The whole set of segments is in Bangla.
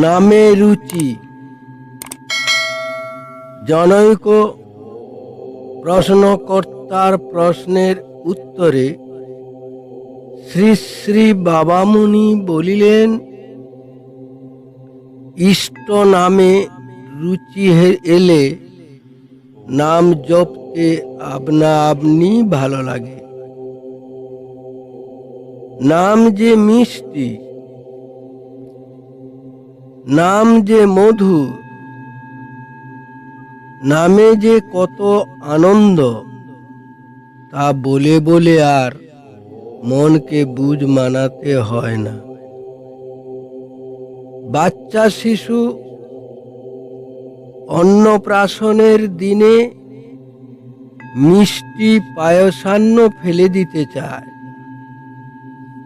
নামে রুচি। জনৈক প্রশ্নকর্তার প্রশ্নের উত্তরে শ্রী শ্রী বাবামুনি বলিলেন, ইষ্ট নামে রুচি এলে নাম জপতে আপনা আপনি ভালো লাগে। নাম যে মিষ্টি নাম যে মধু, নামে যে কত আনন্দ, তা বলে বলে আর মনকে বুঝ মানাতে হয় না। বাচ্চা শিশু অন্নপ্রাশনের দিনে মিষ্টি পায়সান্ন ফেলে দিতে চায়।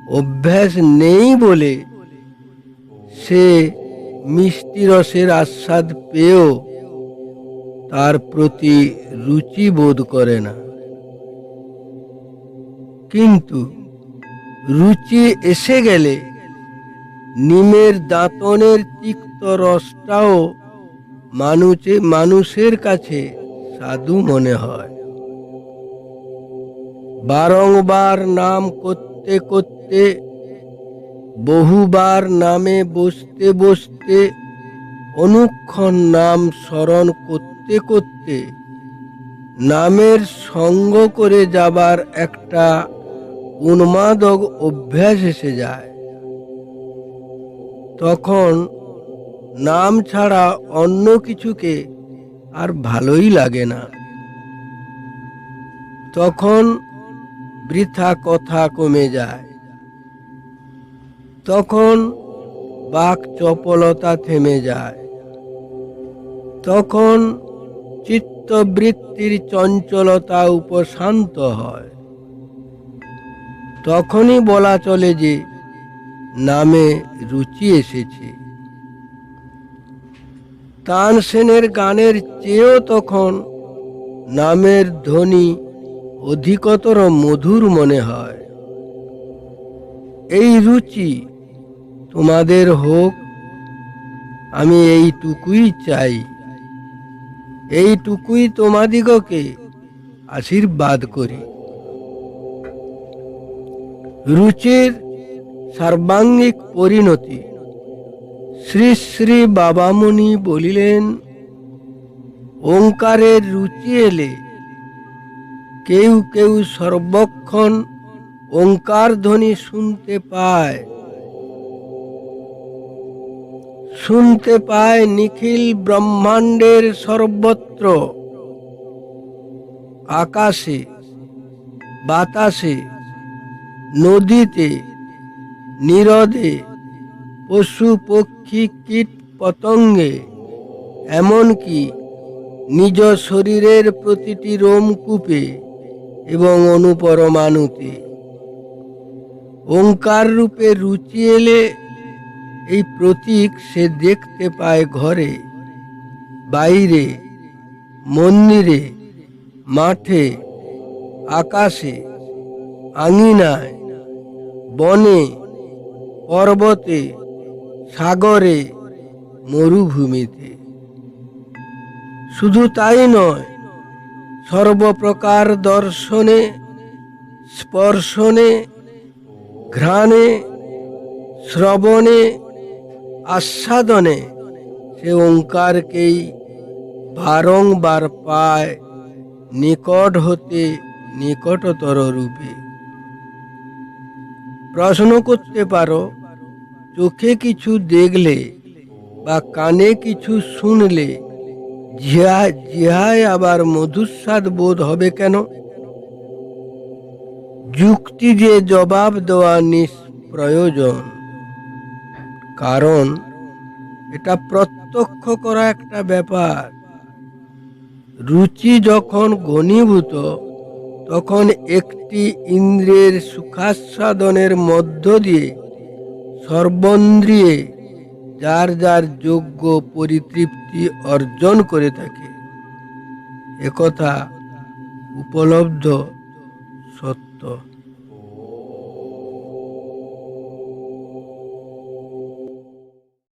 অভ্যাস নেই বলে সে মিষ্টি রসের আস্বাদ পেয়েও তার প্রতি রুচি বোধ করে না। কিন্তু রুচি এসে গেলে নিমের দাঁতনের তিক্ত রসটাও মানুষে মানুষের কাছে সাধু মনে হয়। বারংবার নাম করতে করতে বহুবার নামে বসতে বসতে, অনুক্ষণ নাম স্মরণ করতে করতে, নামের সঙ্গ করে যাবার একটা উন্মাদক অভ্যাস এসে যায়। তখন নাম ছাড়া অন্য কিছুকে আর ভালোই লাগে না। তখন বৃথা কথা কমে যায়। তখন বাক চপলতা থেমে যায়। তখন চিত্তবৃত্তির চঞ্চলতা উপশান্ত হয়। তখনই বলা চলে যে, নামে রুচি এসেছে। তানসেনের গানের চেয়েও তখন নামের ধ্বনি অধিকতর মধুর মনে হয়। এই রুচি তোমাদের হোক, আমি এইটুকুই চাই। এইটুকুই তোমাদিগকে আশীর্বাদ করি। রুচির সর্বাঙ্গিক পরিণতি। শ্রী শ্রী বাবামণি বলিলেন, ওঙ্কারের রুচি এলে কেউ কেউ সর্বক্ষণ ওঙ্কার ধ্বনি শুনতে পায়। শুনতে পায় নিখিল ব্রহ্মাণ্ডের সর্বত্র। আকাশে, বাতাসে, নদীতে নিরদে পশু, পক্ষী, কীট, পতঙ্গে, এমনকি নিজ শরীরের প্রতিটি রোমকূপে এবং অনুপরমাণুতে। ওঙ্কার রূপে রুচি এলে এই প্রতীক সে দেখতে পায় ঘরে, বাইরে, মন্দিরে, মাঠে, আকাশে, আঙিনায়, বনে, পর্বতে, সাগরে, মরুভূমিতে। শুধু তাই নয়, সর্বপ্রকার দর্শনে, স্পর্শনে, ঘ্রাণে, শ্রবণে আস্বাদনে সে ওঙ্কারকেই বারংবার পায় নিকট হতে নিকটতর রূপে। প্রশ্ন করতে পারো, চোখে কিছু দেখলে বা কানে কিছু শুনলে জিহা, জিহায় আবার মধুস্বাদ বোধ হবে কেন? যুক্তি যে জবাব দেওয়া নিষ্প্রয়োজন। কারণ এটা প্রত্যক্ষ করা একটা ব্যাপার। রুচি যখন ঘনীভূত, তখন একটি ইন্দ্রের সুখাস্বাদনের মধ্য দিয়ে সর্বন্দ্রিয়ে যার যার যোগ্য পরিতৃপ্তি অর্জন করে থাকে। একথা উপলব্ধ সত্য।